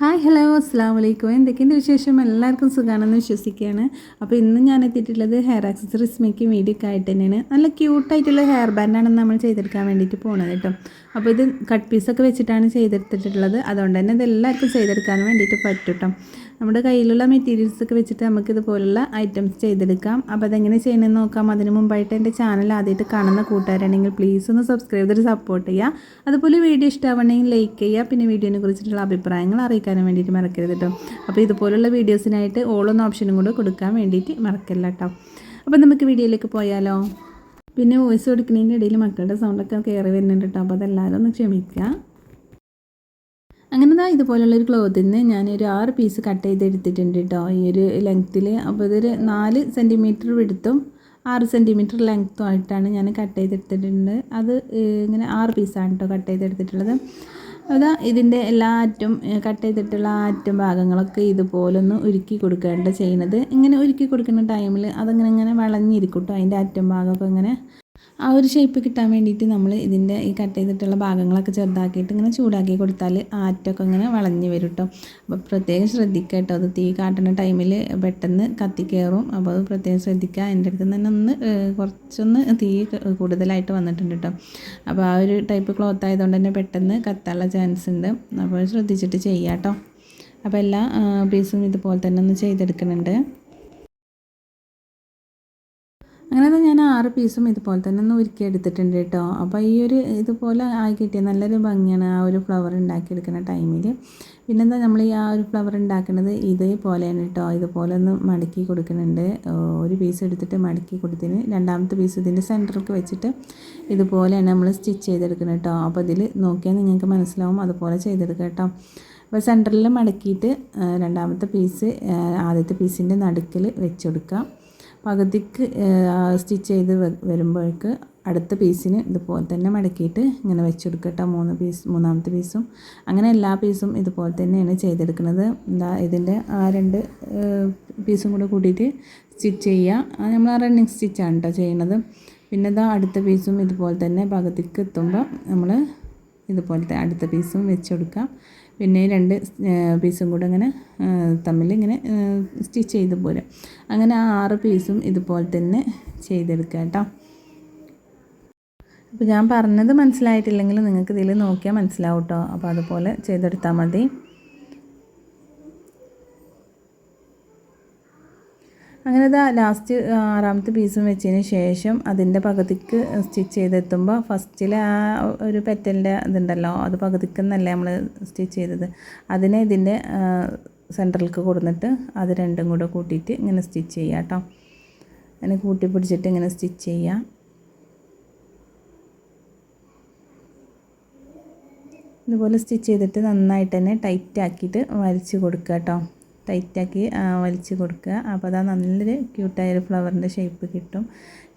Hi hello അസ്സാം വലൈക്കും എന്തൊക്കെയുണ്ട് വിശേഷം? എല്ലാവർക്കും സുഖമാണെന്ന് വിശ്വസിക്കുകയാണ്. അപ്പോൾ ഇന്ന് ഞാൻ എത്തിയിട്ടുള്ളത് ഹെയർ ആക്സസറീസ് മേക്കിംഗ് വീഡിയോ ആയിട്ട് തന്നെയാണ്. നല്ല ക്യൂട്ടായിട്ടുള്ള ഹെയർ ബാൻഡാണ് നമ്മൾ ചെയ്തെടുക്കാൻ വേണ്ടിയിട്ട് പോണത് കേട്ടോ. അപ്പോൾ ഇത് കട്ട് പീസൊക്കെ വെച്ചിട്ടാണ് ചെയ്തെടുത്തിട്ടുള്ളത്. അതുകൊണ്ട് തന്നെ ഇത് എല്ലാവർക്കും ചെയ്തെടുക്കാൻ വേണ്ടിയിട്ട് പറ്റും കേട്ടോ. നമ്മുടെ കയ്യിലുള്ള മെറ്റീരിയൽസ് ഒക്കെ വെച്ചിട്ട് നമുക്ക് ഇതുപോലുള്ള ഐറ്റംസ് ചെയ്തെടുക്കാം. അപ്പോൾ അതെങ്ങനെ ചെയ്യണമെന്ന് നോക്കാം. അതിന് മുമ്പായിട്ട് എന്റെ ചാനൽ ആദ്യമായിട്ട് കാണുന്ന കൂട്ടുകാരാണെങ്കിൽ പ്ലീസ് ഒന്ന് സബ്സ്ക്രൈബ് ചെയ്ത് സപ്പോർട്ട് ചെയ്യുക. അതുപോലെ വീഡിയോ ഇഷ്ടമാവണമെങ്കിൽ ലൈക്ക് ചെയ്യുക. പിന്നെ വീഡിയോനെ കുറിച്ചിട്ടുള്ള അഭിപ്രായങ്ങൾ അറിയിക്കാൻ വേണ്ടിയിട്ട് മറക്കരുത് കേട്ടോ അപ്പോൾ ഇതുപോലുള്ള വീഡിയോസിനായിട്ട് ഓളൊന്ന് ഓപ്ഷനും കൂടെ കൊടുക്കാൻ വേണ്ടിയിട്ട് മറക്കല്ല കേട്ടോ അപ്പോൾ നമുക്ക് വീഡിയോയിലേക്ക് പോയാലോ? പിന്നെ വോയിസ് കൊടുക്കുന്നതിന്റെ ഇടയിൽ മക്കളുടെ സൗണ്ടൊക്കെ കയറി വരുന്നുണ്ട് കേട്ടോ അപ്പോൾ അതെല്ലാവരും ഒന്ന് ക്ഷമിക്കുക. അങ്ങനെ ദാ ഇതുപോലുള്ളൊരു ക്ലോത്തിൽ നിന്ന് ഞാനൊരു ആറ് പീസ് കട്ട് ചെയ്തെടുത്തിട്ടുണ്ട് കേട്ടോ ഈ ഒരു ലെങ്ത്തിൽ അപ്പോൾ ഇതൊരു നാല് സെന്റിമീറ്റർ വിടുത്തും ആറ് സെന്റിമീറ്റർ ലെങ്ത്തും ആയിട്ടാണ് ഞാൻ കട്ട് ചെയ്തെടുത്തിട്ടുണ്ട്. അത് ഇങ്ങനെ ആറ് പീസാണ് കേട്ടോ കട്ട് ചെയ്തെടുത്തിട്ടുള്ളത്. അതാ ഇതിന്റെ എല്ലാ ആറ്റും കട്ട് ചെയ്തിട്ടുള്ള ആറ്റും ഭാഗങ്ങളൊക്കെ ഇതുപോലൊന്ന് ഉരുക്കി കൊടുക്കേണ്ട ചെയ്യുന്നത്. ഇങ്ങനെ ഉരുക്കി കൊടുക്കുന്ന ടൈമിൽ അതങ്ങനെ ഇങ്ങനെ വളഞ്ഞിരിക്കും കേട്ടോ അതിന്റെ അറ്റം ഭാഗമൊക്കെ ഇങ്ങനെ ആ ഒരു ഷേപ്പ് കിട്ടാൻ വേണ്ടിയിട്ട് നമ്മൾ ഇതിന്റെ ഈ കട്ട് ചെയ്തിട്ടുള്ള ഭാഗങ്ങളൊക്കെ ചെറുതാക്കിയിട്ട് ഇങ്ങനെ ചൂടാക്കി കൊടുത്താൽ ആറ്റൊക്കെ ഇങ്ങനെ വളഞ്ഞു വരും കേട്ടോ അപ്പോൾ പ്രത്യേകം ശ്രദ്ധിക്കുക കേട്ടോ അത് തീ കാട്ടുന്ന ടൈമിൽ പെട്ടെന്ന് കത്തി കയറും അപ്പോൾ അത് പ്രത്യേകം ശ്രദ്ധിക്കുക. എന്റെ അടുത്ത് തന്നെ ഒന്ന് കുറച്ചൊന്ന് തീ കൂടുതലായിട്ട് വന്നിട്ടുണ്ട് കേട്ടോ അപ്പോൾ ആ ഒരു ടൈപ്പ് ക്ലോത്ത് ആയതുകൊണ്ട് തന്നെ പെട്ടെന്ന് കത്താനുള്ള ചാൻസ് ഉണ്ട്. അപ്പോൾ ശ്രദ്ധിച്ചിട്ട് ചെയ്യാം കേട്ടോ അപ്പോൾ എല്ലാ പീസും ഇതുപോലെ തന്നെ ഒന്ന് ചെയ്തെടുക്കുന്നുണ്ട്. അങ്ങനെ ഞാൻ ആറ് പീസും ഇതുപോലെ തന്നെ ഒന്ന് ഒരുക്കി എടുത്തിട്ടുണ്ട് കേട്ടോ. അപ്പോൾ ഈ ഒരു ഇതുപോലെ ആയി കിട്ടിയ നല്ലൊരു ഭംഗിയാണ് ആ ഒരു ഫ്ലവർ ഉണ്ടാക്കിയെടുക്കുന്ന ടൈമിൽ പിന്നെന്താ നമ്മൾ ഈ ആ ഒരു ഫ്ലവർ ഉണ്ടാക്കുന്നത് ഇതേപോലെയാണ് കേട്ടോ. ഇതുപോലെ ഒന്ന് മടക്കി കൊടുക്കുന്നുണ്ട്. ഒരു പീസ് എടുത്തിട്ട് മടക്കി കൊടുത്തിന് രണ്ടാമത്തെ പീസ് ഇതിന്റെ സെന്ററിലേക്ക് വെച്ചിട്ട് ഇതുപോലെയാണ് നമ്മൾ സ്റ്റിച്ച് ചെയ്തെടുക്കുന്നത് കേട്ടോ. അപ്പോൾ ഇതിൽ നോക്കിയാൽ നിങ്ങൾക്ക് മനസ്സിലാവും അതുപോലെ ചെയ്തെടുക്കുക കേട്ടോ. അപ്പോൾ സെന്ററിൽ മടക്കിയിട്ട് രണ്ടാമത്തെ പീസ് ആദ്യത്തെ പീസിന്റെ നടുക്കിൽ വെച്ച് കൊടുക്കുക. പകുതിക്ക് സ്റ്റിച്ച് ചെയ്ത് വരുമ്പോഴേക്ക് അടുത്ത പീസിന് ഇതുപോലെ തന്നെ മടക്കിയിട്ട് ഇങ്ങനെ വെച്ചെടുക്കട്ടോ മൂന്ന് പീസ് മൂന്നാമത്തെ പീസും. അങ്ങനെ എല്ലാ പീസും ഇതുപോലെ തന്നെയാണ് ചെയ്തെടുക്കുന്നത്. എന്താ ഇതിന്റെ ആ രണ്ട് പീസും കൂടെ കൂട്ടിയിട്ട് സ്റ്റിച്ച് ചെയ്യുക. നമ്മൾ ആ റണ്ണിങ് സ്റ്റിച്ചാണ് കേട്ടോ ചെയ്യുന്നത്. പിന്നെ ഇതാ അടുത്ത പീസും ഇതുപോലെ തന്നെ പകുതിക്ക് എത്തുമ്പോൾ നമ്മൾ ഇതുപോലത്തെ അടുത്ത പീസും വെച്ച് കൊടുക്കാം. പിന്നെ രണ്ട് പീസും കൂടെ അങ്ങനെ തമ്മിൽ ഇങ്ങനെ സ്റ്റിച്ച് ചെയ്ത് പോരാം അങ്ങനെ ആ ആറ് പീസും ഇതുപോലെ തന്നെ ചെയ്തെടുക്കുക കേട്ടോ. അപ്പോൾ ഞാൻ പറഞ്ഞത് മനസ്സിലായിട്ടില്ലെങ്കിൽ നിങ്ങൾക്ക് ഇതിൽ നോക്കിയാൽ മനസ്സിലാവും കേട്ടോ. അപ്പോൾ അതുപോലെ ചെയ്തെടുത്താൽ മതി. അങ്ങനെ ഇതാ ലാസ്റ്റ് ആറാമത്തെ പീസും വെച്ചതിന് ശേഷം അതിന്റെ പകുതിക്ക് സ്റ്റിച്ച് ചെയ്തെത്തുമ്പോൾ ഫസ്റ്റിൽ ആ ഒരു പെറ്റലിന്റെ ഇതുണ്ടല്ലോ അത് പകുതിക്കെന്നല്ലേ നമ്മൾ സ്റ്റിച്ച് ചെയ്തത്. അതിനെ ഇതിന്റെ സെന്ററിലേക്ക് കൊടുത്തിട്ട് അത് രണ്ടും കൂടെ കൂട്ടിയിട്ട് ഇങ്ങനെ സ്റ്റിച്ച് ചെയ്യുക കേട്ടോ അങ്ങനെ കൂട്ടി പിടിച്ചിട്ട് ഇങ്ങനെ സ്റ്റിച്ച് ചെയ്യുക ഇതുപോലെ സ്റ്റിച്ച് ചെയ്തിട്ട് നന്നായിട്ട് തന്നെ ടൈറ്റാക്കിയിട്ട് വലിച്ച് കൊടുക്കുക കേട്ടോ ടൈറ്റാക്കി വലിച്ച് കൊടുക്കുക. അപ്പോൾ അതാ നല്ലൊരു ക്യൂട്ടായൊരു ഫ്ലവറിന്റെ ഷേപ്പ് കിട്ടും.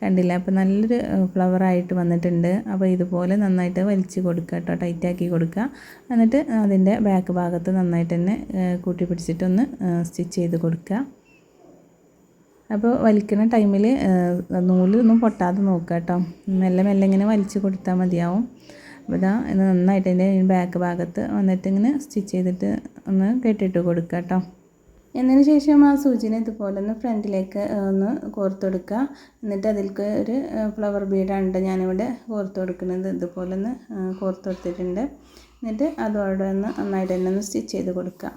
കണ്ടില്ല? അപ്പോൾ നല്ലൊരു ഫ്ലവറായിട്ട് വന്നിട്ടുണ്ട്. അപ്പോൾ ഇതുപോലെ നന്നായിട്ട് വലിച്ച് കൊടുക്കുക കേട്ടോ. ടൈറ്റാക്കി കൊടുക്കുക. എന്നിട്ട് അതിന്റെ ബാക്ക് ഭാഗത്ത് നന്നായിട്ട് തന്നെ കൂട്ടി പിടിച്ചിട്ടൊന്ന് സ്റ്റിച്ച് ചെയ്ത് കൊടുക്കുക. അപ്പോൾ വലിക്കുന്ന ടൈമിൽ നൂലൊന്നും പൊട്ടാതെ നോക്കുക കേട്ടോ. മെല്ലെ മെല്ലെ ഇങ്ങനെ വലിച്ച് കൊടുത്താൽ മതിയാവും. അപ്പോൾ ഇതാ നന്നായിട്ട് അതിന്റെ ബാക്ക് ഭാഗത്ത് വന്നിട്ട് ഇങ്ങനെ സ്റ്റിച്ച് ചെയ്തിട്ട് ഒന്ന് കെട്ടിട്ട് കൊടുക്കുക കേട്ടോ. എന്നതിന് ശേഷം ആ സൂചിനെ ഇതുപോലെ ഒന്ന് ഫ്രണ്ടിലേക്ക് ഒന്ന് കോർത്തെടുക്കുക. എന്നിട്ട് അതിൽക്ക് ഒരു ഫ്ലവർ ബീഡാണ് ഞാനിവിടെ കോർത്ത് കൊടുക്കുന്നത് ഇതുപോലെ ഒന്ന് കോർത്തെടുത്തിട്ടുണ്ട്. എന്നിട്ട് അതോടെ ഒന്ന് നന്നായിട്ട് തന്നെ ഒന്ന് സ്റ്റിച്ച് ചെയ്ത് കൊടുക്കുക.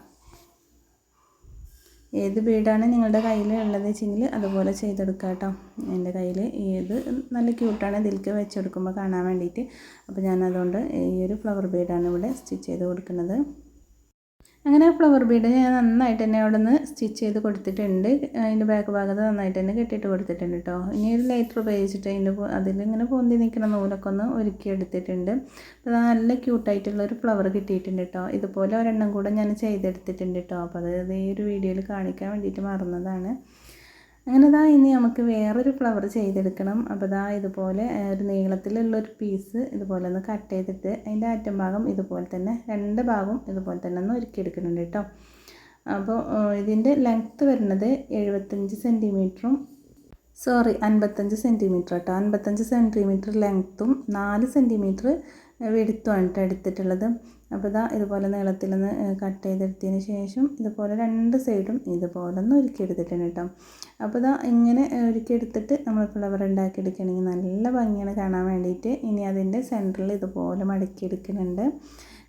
ഏത് ബീഡാണ് നിങ്ങളുടെ കയ്യിൽ ഉള്ളത് വെച്ചെങ്കിൽ അതുപോലെ ചെയ്തെടുക്കുക കേട്ടോ എന്റെ കയ്യിൽ ഏത് നല്ല ക്യൂട്ടാണ് ഇതിലേക്ക് വെച്ചെടുക്കുമ്പോൾ കാണാൻ വേണ്ടിയിട്ട്. അപ്പോൾ ഞാൻ അതുകൊണ്ട് ഈ ഒരു ഫ്ലവർ ബീഡാണ് ഇവിടെ സ്റ്റിച്ച് ചെയ്ത് കൊടുക്കുന്നത്. അങ്ങനെ ഫ്ലവർ ബീഡ് ഞാൻ നന്നായിട്ട് തന്നെ അവിടെ നിന്ന് സ്റ്റിച്ച് ചെയ്ത് കൊടുത്തിട്ടുണ്ട്. അതിന്റെ ബാക്ക് ഭാഗത്ത് നന്നായിട്ട് തന്നെ കെട്ടിയിട്ട് കൊടുത്തിട്ടുണ്ട് കേട്ടോ ഇനി ഒരു ലൈറ്റർ ഉപയോഗിച്ചിട്ട് അതിന്റെ അതിലിങ്ങനെ പൊന്തി നിൽക്കുന്ന നൂലൊക്കെ ഒന്ന് ഒരുക്കി എടുത്തിട്ടുണ്ട്. അപ്പോൾ നല്ല ക്യൂട്ടായിട്ടുള്ള ഒരു ഫ്ലവർ കിട്ടിയിട്ടുണ്ട് കേട്ടോ ഇതുപോലെ ഒരെണ്ണം കൂടെ ഞാൻ ചെയ്തെടുത്തിട്ടുണ്ട് കേട്ടോ അപ്പോൾ അത് ഈ ഒരു വീഡിയോയിൽ കാണിക്കാൻ വേണ്ടിയിട്ട് മറന്നതാണ്. അങ്ങനെ ഇതാ ഇനി നമുക്ക് വേറൊരു ഫ്ലവർ ചെയ്തെടുക്കണം. അപ്പോൾ ഇതാ ഇതുപോലെ ഒരു നീളത്തിലുള്ളൊരു പീസ് ഇതുപോലെ ഒന്ന് കട്ട് ചെയ്തിട്ട് അതിന്റെ അറ്റം ഭാഗം ഇതുപോലെ തന്നെ രണ്ട് ഭാഗവും ഇതുപോലെ തന്നെ ഒന്ന് ഒരുക്കിയെടുക്കുന്നുണ്ട് കേട്ടോ അപ്പോൾ ഇതിന്റെ ലെങ്ത്ത് വരുന്നത് എഴുപത്തഞ്ച് സെന്റിമീറ്ററും സോറി അൻപത്തഞ്ച് സെന്റിമീറ്റർ കേട്ടോ അൻപത്തഞ്ച് സെന്റിമീറ്റർ ലെങ്ത്തും നാല് സെന്റിമീറ്റർ വെടുത്തുമാണ് കേട്ടോ എടുത്തിട്ടുള്ളത്. അപ്പോൾ ഇതാ ഇതുപോലെ നീളത്തിലൊന്ന് കട്ട് ചെയ്തെടുത്തതിന് ശേഷം ഇതുപോലെ രണ്ട് സൈഡും ഇതുപോലെ ഒന്ന് ഒരുക്കിയെടുത്തിട്ടുണ്ട് കേട്ടോ. അപ്പോൾ ഇതാ ഇങ്ങനെ ഒരുക്കിയെടുത്തിട്ട് നമ്മൾ ഫ്ലവർ ഉണ്ടാക്കിയെടുക്കുകയാണെങ്കിൽ നല്ല ഭംഗിയാണ് കാണാൻ വേണ്ടിയിട്ട്. ഇനി അതിന്റെ സെന്ററിൽ ഇതുപോലെ മടക്കിയെടുക്കുന്നുണ്ട്.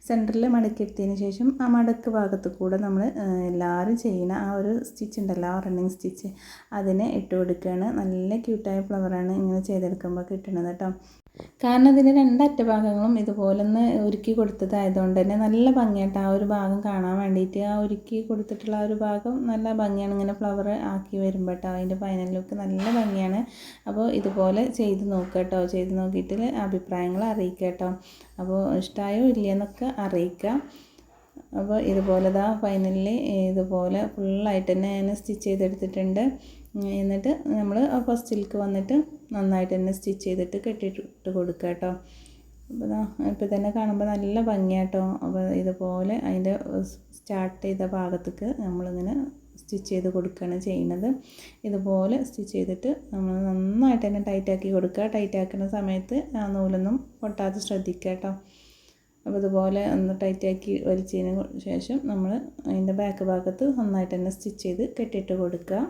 സെന്ററിൽ മടക്കിയെടുത്തതിന് ശേഷം ആ മടക്ക് ഭാഗത്ത് കൂടെ നമ്മൾ എല്ലാവരും ചെയ്യുന്ന ആ ഒരു സ്റ്റിച്ച് ഉണ്ടല്ലോ ആ റണ്ണിങ് സ്റ്റിച്ച് അതിനെ ഇട്ട് കൊടുക്കുകയാണ്. നല്ല ക്യൂട്ടായ ഫ്ലവറാണ് ഇങ്ങനെ ചെയ്തെടുക്കുമ്പോൾ കിട്ടുന്നത് കേട്ടോ. കാരണം ഇതിന്റെ രണ്ട് അറ്റഭാഗങ്ങളും ഇതുപോലെ ഒന്ന് ഒരുക്കി കൊടുത്തതായതുകൊണ്ട് തന്നെ നല്ല ഭംഗിയായിട്ട് ആ ഒരു ഭാഗം കാണാൻ വേണ്ടിയിട്ട് ആ ഒരുക്കി കൊടുത്തിട്ടുള്ള ആ ഒരു ഭാഗം നല്ല ഭംഗിയാണ് ഇങ്ങനെ ഫ്ലവർ ആക്കി വരുമ്പോൾ കേട്ടോ അതിന്റെ ഫൈനൽ ലുക്ക് നല്ല ഭംഗിയാണ്. അപ്പോൾ ഇതുപോലെ ചെയ്ത് നോക്കുക കേട്ടോ ചെയ്ത് നോക്കിയിട്ട് അഭിപ്രായങ്ങൾ അറിയിക്കുക കേട്ടോ അപ്പോൾ ഇഷ്ടമായോ ഇല്ലയെന്നൊക്കെ അറിയിക്കുക അപ്പോൾ ഇതുപോലെ ഇതാ ഫൈനലിൽ ഇതുപോലെ ഫുള്ളായിട്ട് തന്നെ ഞാൻ സ്റ്റിച്ച് ചെയ്തെടുത്തിട്ടുണ്ട്. എന്നിട്ട് നമ്മൾ ആ ഫസ്റ്റിലേക്ക് വന്നിട്ട് നന്നായിട്ട് തന്നെ സ്റ്റിച്ച് ചെയ്തിട്ട് കെട്ടിയിട്ട് കൊടുക്കുക കേട്ടോ. അപ്പോൾ ഇപ്പോൾ തന്നെ കാണുമ്പോൾ നല്ല ഭംഗിയാട്ടോ. അപ്പോൾ ഇതുപോലെ അതിന്റെ സ്റ്റാർട്ട് ചെയ്ത ഭാഗത്തേക്ക് നമ്മളിങ്ങനെ സ്റ്റിച്ച് ചെയ്ത് കൊടുക്കുകയാണ് ചെയ്യുന്നത്. ഇതുപോലെ സ്റ്റിച്ച് ചെയ്തിട്ട് നമ്മൾ നന്നായിട്ട് തന്നെ ടൈറ്റാക്കി കൊടുക്കുക. ടൈറ്റാക്കുന്ന സമയത്ത് ആ നൂലൊന്നും പൊട്ടാതെ ശ്രദ്ധിക്കുക കേട്ടോ. അപ്പോൾ ഇതുപോലെ ഒന്ന് ടൈറ്റാക്കി വലിച്ചതിന് ശേഷം നമ്മൾ അതിന്റെ ബാക്ക് ഭാഗത്ത് നന്നായിട്ട് തന്നെ സ്റ്റിച്ച് ചെയ്ത് കെട്ടിയിട്ട് കൊടുക്കുക.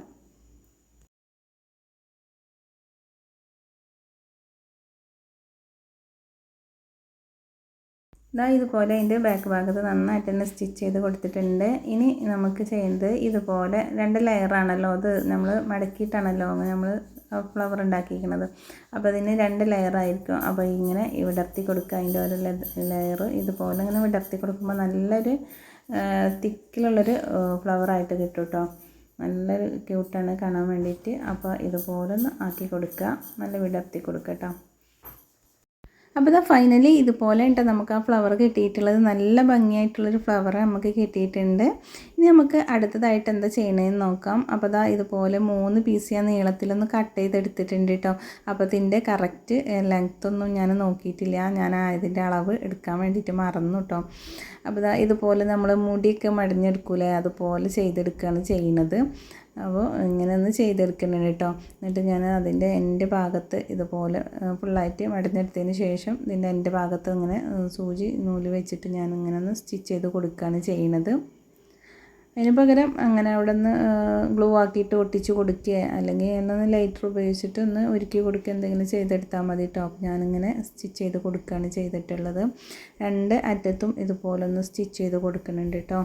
ഇതാ ഇതുപോലെ അതിന്റെ ബാക്ക് ഭാഗത്ത് നന്നായിട്ട് തന്നെ സ്റ്റിച്ച് ചെയ്ത് കൊടുത്തിട്ടുണ്ട്. ഇനി നമുക്ക് ചെയ്യുന്നത് ഇതുപോലെ രണ്ട് ലെയറാണല്ലോ അത് നമ്മൾ മടക്കിയിട്ടാണല്ലോ നമ്മൾ ഫ്ലവർ ഉണ്ടാക്കിയിരിക്കുന്നത്. അപ്പോൾ അതിന് രണ്ട് ലെയറായിരിക്കും അപ്പോൾ ഇങ്ങനെ വിടർത്തി കൊടുക്കുക. അതിന്റെ ഒരു ലെയർ ഇതുപോലെ ഇങ്ങനെ വിടർത്തി കൊടുക്കുമ്പോൾ നല്ലൊരു തിക്കിലുള്ളൊരു ഫ്ലവറായിട്ട് കിട്ടും കേട്ടോ നല്ലൊരു ക്യൂട്ടാണ് കാണാൻ വേണ്ടിയിട്ട്. അപ്പോൾ ഇതുപോലെ ഒന്ന് ആക്കി കൊടുക്കുക. നല്ല വിടർത്തി കൊടുക്കുക കേട്ടോ അപ്പോൾ ഇതാ ഫൈനലി ഇതുപോലെ ഉണ്ട് നമുക്ക് ആ ഫ്ലവർ കിട്ടിയിട്ടുള്ളത് നല്ല ഭംഗിയായിട്ടുള്ളൊരു ഫ്ലവർ നമുക്ക് കിട്ടിയിട്ടുണ്ട്. ഇനി നമുക്ക് അടുത്തതായിട്ട് എന്താ ചെയ്യണമെന്ന് നോക്കാം. അപ്പോൾ ഇതാ ഇതുപോലെ മൂന്ന് പീസ് ഞാൻ നീളത്തിലൊന്ന് കട്ട് ചെയ്തെടുത്തിട്ടുണ്ട് കേട്ടോ അപ്പോൾ ഇതിന്റെ കറക്റ്റ് ലെങ്ത് ഒന്നും ഞാൻ നോക്കിയിട്ടില്ല. ഞാൻ ഇതിന്റെ അളവ് എടുക്കാൻ വേണ്ടിയിട്ട് മറന്നു കേട്ടോ അപ്പോൾ ഇതാ ഇതുപോലെ നമ്മൾ മുടിയൊക്കെ മടിഞ്ഞെടുക്കൂലേ? അതുപോലെ ചെയ്തെടുക്കുകയാണ് ചെയ്യുന്നത് അപ്പോൾ ഇങ്ങനെ ഒന്ന് ചെയ്തെടുക്കണം കേട്ടോ. എന്നിട്ട് ഞാൻ അതിന്റെ എന്റെ ഭാഗത്ത് ഇതുപോലെ ഫുള്ളായിട്ട് മടഞ്ഞെടുത്തതിന് ശേഷം ഇതിന്റെ എന്റെ ഭാഗത്ത് ഇങ്ങനെ സൂചി നൂൽ വെച്ചിട്ട് ഞാൻ ഇങ്ങനെ ഒന്ന് സ്റ്റിച്ച് ചെയ്ത് കൊടുക്കുകയാണ് ചെയ്യണത്. അതിന് പകരം അങ്ങനെ അവിടെ നിന്ന് ഗ്ലൂ ആക്കിയിട്ട് ഒട്ടിച്ച് കൊടുക്കുക അല്ലെങ്കിൽ എന്നൊന്ന് ലൈറ്റർ ഉപയോഗിച്ചിട്ട് ഒന്ന് ഒരുക്കി കൊടുക്കുക എന്തെങ്കിലും ചെയ്തെടുത്താൽ മതി ടോപ്പ് ഞാനിങ്ങനെ സ്റ്റിച്ച് ചെയ്ത് കൊടുക്കുകയാണ് ചെയ്തിട്ടുള്ളത്. രണ്ട് അറ്റത്തും ഇതുപോലെ ഒന്ന് സ്റ്റിച്ച് ചെയ്ത് കൊടുക്കുന്നുണ്ട് കേട്ടോ.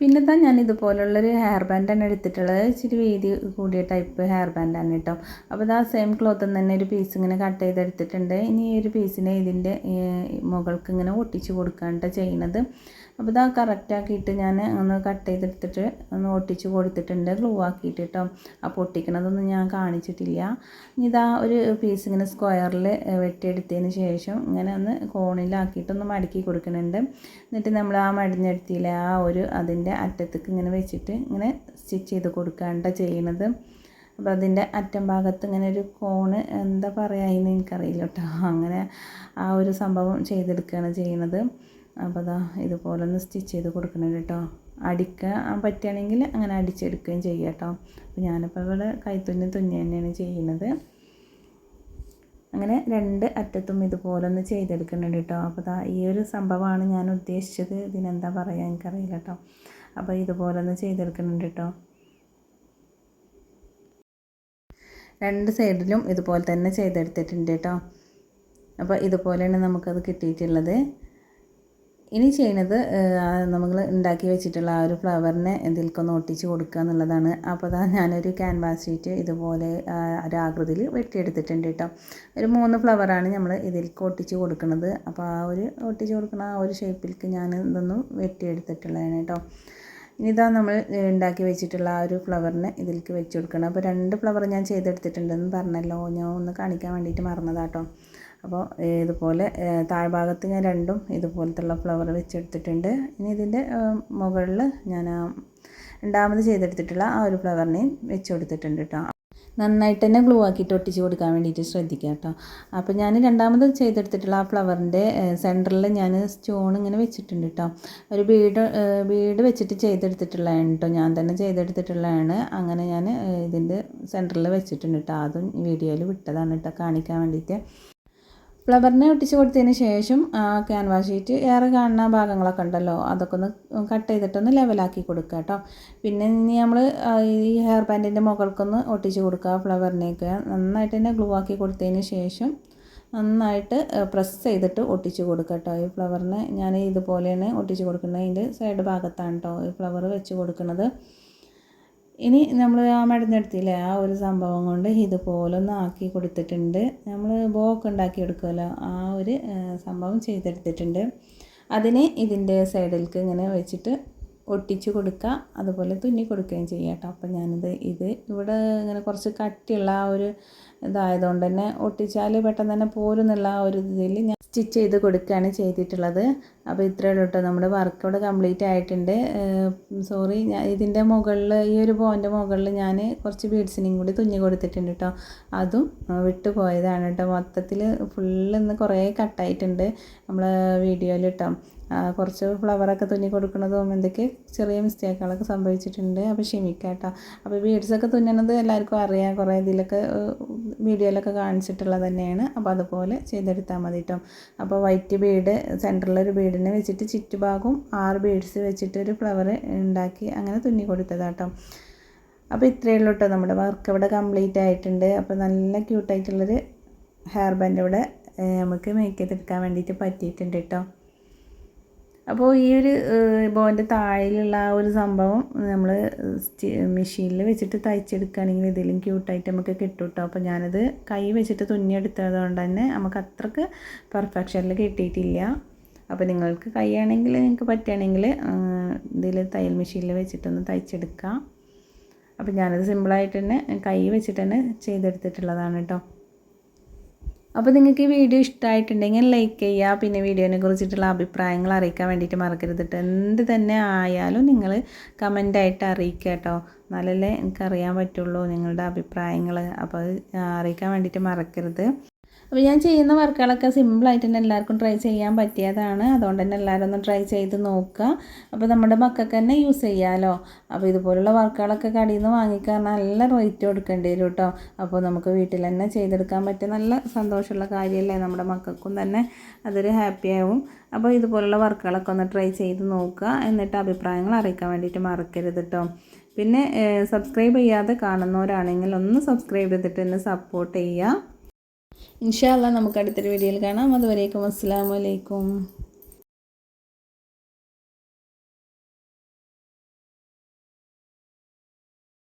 പിന്നെ താ ഞാൻ ഇതുപോലുള്ളൊരു ഹെയർ ബാൻഡാണ് എടുത്തിട്ടുള്ളത്. ഇച്ചിരി വീതി കൂടിയ ടൈപ്പ് ഹെയർ ബാൻഡാണ് കേട്ടോ അപ്പോൾ ഇതാ സെയിം ക്ലോത്തിൽ തന്നെ ഒരു പീസ് ഇങ്ങനെ കട്ട് ചെയ്തെടുത്തിട്ടുണ്ട്. ഇനി ഈ ഒരു പീസിനെ ഇതിന്റെ മുകൾക്ക് ഇങ്ങനെ ഒട്ടിച്ച് കൊടുക്കാണ്ട് ചെയ്യണത്. അപ്പോൾ ഇതാ കറക്റ്റാക്കിയിട്ട് ഞാൻ ഒന്ന് കട്ട് ചെയ്തെടുത്തിട്ട് ഒന്ന് ഒട്ടിച്ച് കൊടുത്തിട്ടുണ്ട്. ഗ്ലൂ ആക്കിയിട്ട് കേട്ടോ അപ്പോൾ ഒട്ടിക്കണതൊന്നും ഞാൻ കാണിച്ചിട്ടില്ല. ഇനി ഇതാ ഒരു പീസ് ഇങ്ങനെ സ്ക്വയറിൽ വെട്ടിയെടുത്തതിന് ശേഷം ഇങ്ങനെ ഒന്ന് കോണിലാക്കിയിട്ടൊന്ന് മടക്കി കൊടുക്കുന്നുണ്ട് എന്നിട്ട് നമ്മൾ ആ മടിഞ്ഞെടുത്തിയില്ല ആ ഒരു അതിന്റെ അറ്റത്തേക്ക് ഇങ്ങനെ വെച്ചിട്ട് ഇങ്ങനെ സ്റ്റിച്ച് ചെയ്ത് കൊടുക്കാണ്ട ചെയ്യണത്. അപ്പോൾ അതിന്റെ അറ്റം ഭാഗത്ത് ഇങ്ങനെ ഒരു കോണ് എന്താ പറയുക അതിന് എനിക്കറിയില്ല കേട്ടോ. അങ്ങനെ ആ ഒരു സംഭവം ചെയ്തെടുക്കുകയാണ് ചെയ്യണത്. അപ്പോൾ അതാ ഇതുപോലെ ഒന്ന് സ്റ്റിച്ച് ചെയ്ത് കൊടുക്കണം കേട്ടോ. അടിക്കാൻ പറ്റുകയാണെങ്കിൽ അങ്ങനെ അടിച്ചെടുക്കുകയും ചെയ്യാം കേട്ടോ. അപ്പോൾ ഞാനിപ്പോൾ ഇവിടെ കൈത്തുന്നി തുന്നി തന്നെയാണ് ചെയ്യുന്നത്. അങ്ങനെ രണ്ട് അറ്റത്തും ഇതുപോലെ ഒന്ന് ചെയ്തെടുക്കുന്നുണ്ട് കേട്ടോ. അപ്പോൾ ഈ ഒരു സംഭവമാണ് ഞാൻ ഉദ്ദേശിച്ചത്. ഇതിനെന്താ പറയുക എനിക്കറിയില്ല കേട്ടോ. അപ്പോൾ ഇതുപോലെ ഒന്ന് ചെയ്തെടുക്കുന്നുണ്ട് കേട്ടോ രണ്ട് സൈഡിലും ഇതുപോലെ തന്നെ ചെയ്തെടുത്തിട്ടുണ്ട് കേട്ടോ അപ്പോൾ ഇതുപോലെയാണ് നമുക്കത് കിട്ടിയിട്ടുള്ളത്. ഇനി ചെയ്യുന്നത് നമ്മൾ ഉണ്ടാക്കി വെച്ചിട്ടുള്ള ആ ഒരു ഫ്ലവറിനെ ഇതിൽക്കൊന്ന് ഒട്ടിച്ച് കൊടുക്കുക എന്നുള്ളതാണ്. അപ്പോൾ അതാ ഞാനൊരു ക്യാൻവാസ് ഷീറ്റ് ഇതുപോലെ ഒരു ആകൃതിയിൽ വെട്ടിയെടുത്തിട്ടുണ്ട് കേട്ടോ. ഒരു മൂന്ന് ഫ്ലവറാണ് നമ്മൾ ഇതിലേക്ക് ഒട്ടിച്ച് കൊടുക്കുന്നത്. അപ്പോൾ ആ ഒരു ഒട്ടിച്ച് കൊടുക്കുന്ന ആ ഒരു ഷേപ്പിലേക്ക് ഞാൻ ഇതൊന്നും വെട്ടിയെടുത്തിട്ടുള്ളതാണ് കേട്ടോ. ഇനി ഇതാ നമ്മൾ ഉണ്ടാക്കി വെച്ചിട്ടുള്ള ആ ഒരു ഫ്ലവറിനെ ഇതിലേക്ക് വെച്ച് കൊടുക്കണം. അപ്പോൾ രണ്ട് ഫ്ലവർ ഞാൻ ചെയ്തെടുത്തിട്ടുണ്ടെന്ന് പറഞ്ഞല്ലോ. ഞാൻ ഒന്ന് കാണിക്കാൻ വേണ്ടിയിട്ട് മറന്നതാട്ടോ അപ്പോൾ ഇതുപോലെ താഴ്ഭാഗത്ത് ഞാൻ രണ്ടും ഇതുപോലത്തുള്ള ഫ്ലവർ വെച്ചെടുത്തിട്ടുണ്ട്. ഇനി ഇതിന്റെ മുകളിൽ ഞാൻ രണ്ടാമത് ചെയ്തെടുത്തിട്ടുള്ള ആ ഒരു ഫ്ലവറിനെയും വെച്ച് കൊടുത്തിട്ടുണ്ട് കേട്ടോ. നന്നായിട്ട് തന്നെ ഗ്ലൂ ആക്കിയിട്ട് ഒട്ടിച്ച് കൊടുക്കാൻ വേണ്ടിയിട്ട് ശ്രദ്ധിക്കുക കേട്ടോ. അപ്പോൾ ഞാൻ രണ്ടാമത് ചെയ്തെടുത്തിട്ടുള്ള ആ ഫ്ലവറിന്റെ സെന്ററിൽ ഞാൻ സ്റ്റോൺ ഇങ്ങനെ വെച്ചിട്ടുണ്ട് കേട്ടോ. ഒരു ബീഡ് ബീഡ് വെച്ചിട്ട് ചെയ്തെടുത്തിട്ടുള്ളതാണ് കേട്ടോ. ഞാൻ തന്നെ ചെയ്തെടുത്തിട്ടുള്ളതാണ്. അങ്ങനെ ഞാൻ ഇതിന്റെ സെന്ററിൽ വെച്ചിട്ടുണ്ട് കേട്ടോ. അതും വീഡിയോയിൽ വിട്ടതാണ് കേട്ടോ കാണിക്കാൻ വേണ്ടിയിട്ട്. ഫ്ലവറിനെ ഒട്ടിച്ച് കൊടുത്തതിന് ശേഷം ക്യാൻവാസ് ഷീറ്റ് ഏറെ കാണുന്ന ഭാഗങ്ങളൊക്കെ ഉണ്ടല്ലോ അതൊക്കെ ഒന്ന് കട്ട് ചെയ്തിട്ടൊന്ന് ലെവലാക്കി കൊടുക്കുക കേട്ടോ പിന്നെ ഇനി നമ്മൾ ഈ ഹെയർ ബാൻഡിന്റെ മുകൾക്കൊന്ന് ഒട്ടിച്ച് കൊടുക്കുക ഫ്ലവറിനെയൊക്കെ നന്നായിട്ട് തന്നെ ഗ്ലൂ ആക്കി കൊടുത്തതിന് ശേഷം നന്നായിട്ട് പ്രസ് ചെയ്തിട്ട് ഒട്ടിച്ച് കൊടുക്കുക കേട്ടോ ഈ ഫ്ലവറിനെ ഞാൻ ഇതുപോലെയാണ് ഒട്ടിച്ച് കൊടുക്കുന്നത്. അതിന്റെ സൈഡ് ഭാഗത്താണ് കേട്ടോ ഈ ഫ്ലവർ വെച്ച് കൊടുക്കുന്നത്. ഇനി നമ്മൾ ആ മരുന്നെടുത്തില്ലേ ആ ഒരു സംഭവം കൊണ്ട് ഇതുപോലെ ഒന്ന് ആക്കി കൊടുത്തിട്ടുണ്ട്. നമ്മൾ ബോക്ക് ഉണ്ടാക്കി എടുക്കുമല്ലോ ആ ഒരു സംഭവം ചെയ്തെടുത്തിട്ടുണ്ട്. അതിനെ ഇതിന്റെ സൈഡിലേക്ക് ഇങ്ങനെ വെച്ചിട്ട് ഒട്ടിച്ച് കൊടുക്കുക അതുപോലെ തുന്നി കൊടുക്കുകയും ചെയ്യാം കേട്ടോ. അപ്പം ഞാനിത് ഇത് ഇവിടെ ഇങ്ങനെ കുറച്ച് കട്ടിയുള്ള ആ ഒരു ഇതായതുകൊണ്ട് തന്നെ ഒട്ടിച്ചാൽ പെട്ടെന്ന് തന്നെ പോരുന്നുള്ള ആ ഒരു ഇതിൽ ഞാൻ സ്റ്റിച്ച് ചെയ്ത് കൊടുക്കുകയാണ് ചെയ്തിട്ടുള്ളത്. അപ്പോൾ ഇത്രയേ ഉള്ളൂ കേട്ടോ. നമ്മുടെ വർക്ക് ഇവിടെ കംപ്ലീറ്റ് ആയിട്ടുണ്ട്. സോറി ഞാൻ ഇതിന്റെ മുകളിൽ ഈ ഒരു ബോന്റെ മുകളിൽ ഞാൻ കുറച്ച് ബീഡ്സിനും കൂടി തുന്നി കൊടുത്തിട്ടുണ്ട് കേട്ടോ. അതും വിട്ടുപോയതാണ് കേട്ടോ. മൊത്തത്തിൽ ഫുള്ള് കുറേ കട്ടായിട്ടുണ്ട് നമ്മൾ വീഡിയോയിൽ കേട്ടോ. കുറച്ച് ഫ്ലവറൊക്കെ തുന്നി കൊടുക്കുന്നതും എന്തൊക്കെ ചെറിയ മിസ്റ്റേക്കുകളൊക്കെ സംഭവിച്ചിട്ടുണ്ട്. അപ്പോൾ ക്ഷമിക്കാം കേട്ടോ അപ്പോൾ ബീഡ്സൊക്കെ തുന്നണത് എല്ലാവർക്കും അറിയാം. കുറേ ഇതിലൊക്കെ വീഡിയോയിലൊക്കെ കാണിച്ചിട്ടുള്ളത് തന്നെയാണ്. അപ്പോൾ അതുപോലെ ചെയ്തെടുത്താൽ മതി കേട്ടോ അപ്പോൾ വൈറ്റ് ബീഡ് സെന്ററിലൊരു ബീഡിനെ വെച്ചിട്ട് ചുറ്റുഭാഗവും ആറ് ബീഡ്സ് വെച്ചിട്ട് ഒരു ഫ്ലവർ ഉണ്ടാക്കി അങ്ങനെ തുന്നി കൊടുത്തതാട്ടോ അപ്പോൾ ഇത്രയേ ഉള്ളൂ കേട്ടോ നമ്മുടെ വർക്ക് ഇവിടെ കംപ്ലീറ്റ് ആയിട്ടുണ്ട്. അപ്പോൾ നല്ല ക്യൂട്ടായിട്ടുള്ളൊരു ഹെയർ ബാൻഡ് ഇവിടെ നമുക്ക് മേക്ക് ചെയ്തെടുക്കാൻ വേണ്ടിയിട്ട് പറ്റിയിട്ടുണ്ട് കേട്ടോ അപ്പോൾ ഈ ഒരു ബോന്റെ താഴെയുള്ള ആ ഒരു സംഭവം നമ്മൾ മെഷീനിൽ വെച്ചിട്ട് തയ്ച്ചെടുക്കുകയാണെങ്കിൽ ഇതിലും ക്യൂട്ടായിട്ട് നമുക്ക് കിട്ടും കേട്ടോ അപ്പോൾ ഞാനത് കൈ വെച്ചിട്ട് തുന്നിയെടുത്തത് കൊണ്ട് തന്നെ നമുക്ക് അത്രയ്ക്ക് പെർഫെക്ഷനിൽ കിട്ടിയിട്ടില്ല. അപ്പോൾ നിങ്ങൾക്ക് കൈയാണെങ്കിൽ നിങ്ങൾക്ക് പറ്റുകയാണെങ്കിൽ ഇതിൽ തയ്യൽ മെഷീനിൽ വെച്ചിട്ടൊന്ന് തയ്ച്ചെടുക്കാം. അപ്പോൾ ഞാനത് സിമ്പിളായിട്ട് തന്നെ കൈ വെച്ചിട്ട് തന്നെ ചെയ്തെടുത്തിട്ടുള്ളതാണ് കേട്ടോ. അപ്പോൾ നിങ്ങൾക്ക് ഈ വീഡിയോ ഇഷ്ടമായിട്ടുണ്ടെങ്കിൽ ലൈക്ക് ചെയ്യുക. പിന്നെ വീഡിയോനെ കുറിച്ചിട്ടുള്ള അഭിപ്രായങ്ങൾ അറിയിക്കാൻ വേണ്ടിയിട്ട് മറക്കരുത് കേട്ടോ എന്ത് തന്നെ ആയാലും നിങ്ങൾ കമന്റായിട്ട് അറിയിക്കുക കേട്ടോ എന്നാലല്ലേ എനിക്കറിയാൻ പറ്റുള്ളൂ നിങ്ങളുടെ അഭിപ്രായങ്ങൾ അപ്പോൾ അത് അറിയിക്കാൻ വേണ്ടിയിട്ട് മറക്കരുത്. അപ്പോൾ ഞാൻ ചെയ്യുന്ന വർക്കുകളൊക്കെ സിമ്പിളായിട്ട് തന്നെ എല്ലാവർക്കും ട്രൈ ചെയ്യാൻ പറ്റിയതാണ്. അതുകൊണ്ട് തന്നെ എല്ലാവരും ഒന്ന് ട്രൈ ചെയ്ത് നോക്കുക. അപ്പോൾ നമ്മുടെ മക്കൾക്ക് തന്നെ യൂസ് ചെയ്യാമല്ലോ അപ്പോൾ ഇതുപോലുള്ള വർക്കുകളൊക്കെ കടയിൽ നിന്ന് വാങ്ങിക്കാൻ നല്ല റേറ്റ് കൊടുക്കേണ്ടി വരും കേട്ടോ അപ്പോൾ നമുക്ക് വീട്ടിൽ തന്നെ ചെയ്തെടുക്കാൻ പറ്റിയ നല്ല സന്തോഷമുള്ള കാര്യമല്ലേ? നമ്മുടെ മക്കൾക്കും തന്നെ അതൊരു ഹാപ്പി ആവും. അപ്പോൾ ഇതുപോലുള്ള വർക്കുകളൊക്കെ ഒന്ന് ട്രൈ ചെയ്ത് നോക്കുക. എന്നിട്ട് അഭിപ്രായങ്ങൾ അറിയിക്കാൻ വേണ്ടിയിട്ട് മറക്കരുത് കേട്ടോ പിന്നെ സബ്സ്ക്രൈബ് ചെയ്യാതെ കാണുന്നവരാണെങ്കിൽ ഒന്ന് സബ്സ്ക്രൈബ് ചെയ്തിട്ട് എന്നെ സപ്പോർട്ട് ചെയ്യുക. ഇൻഷാല്ല നമുക്ക് അടുത്തൊരു വീഡിയോയിൽ കാണാം. അതുവരേക്കും അസ്സാം വലൈക്കും